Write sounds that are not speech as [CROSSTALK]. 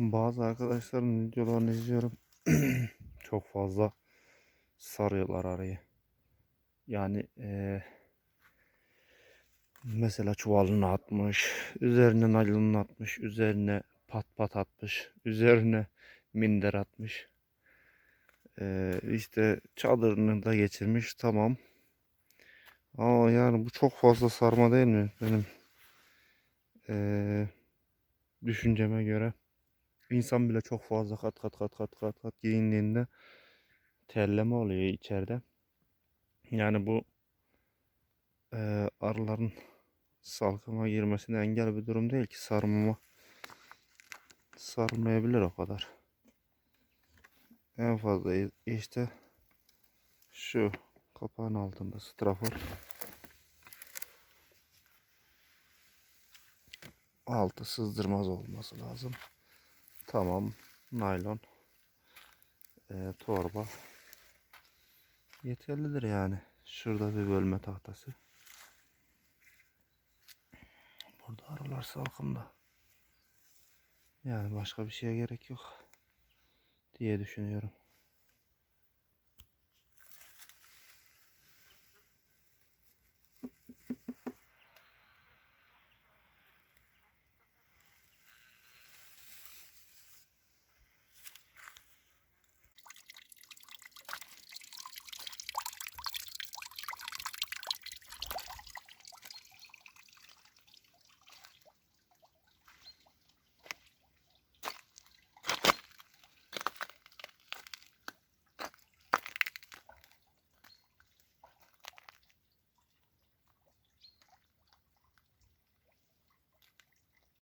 Bazı arkadaşların videolarını izliyorum. [CLEARS THROAT] Çok fazla sarıyorlar arayı. Yani eee, mesela çuvalını atmış, üzerine naylonunu atmış, üzerine pat pat atmış, üzerine minder atmış. Eee işte çadırını da geçirmiş tamam. Ama yani bu çok fazla sarma değil mi? Benim eee, düşünceme göre. İnsan bile çok fazla kat kat kat kat kat kat giyindiğinde terleme oluyor içeride. Yani bu eee, arıların salkıma girmesine engel bir durum değil ki sarmama sarmayabilir o kadar. En fazla işte şu kapağın altında strafor altı sızdırmaz olması lazım. Tamam. Naylon. eee, torba. Yeterlidir yani. Şurada bir bölme tahtası. Burada arılar salkımda. Yani başka bir şeye gerek yok diye düşünüyorum.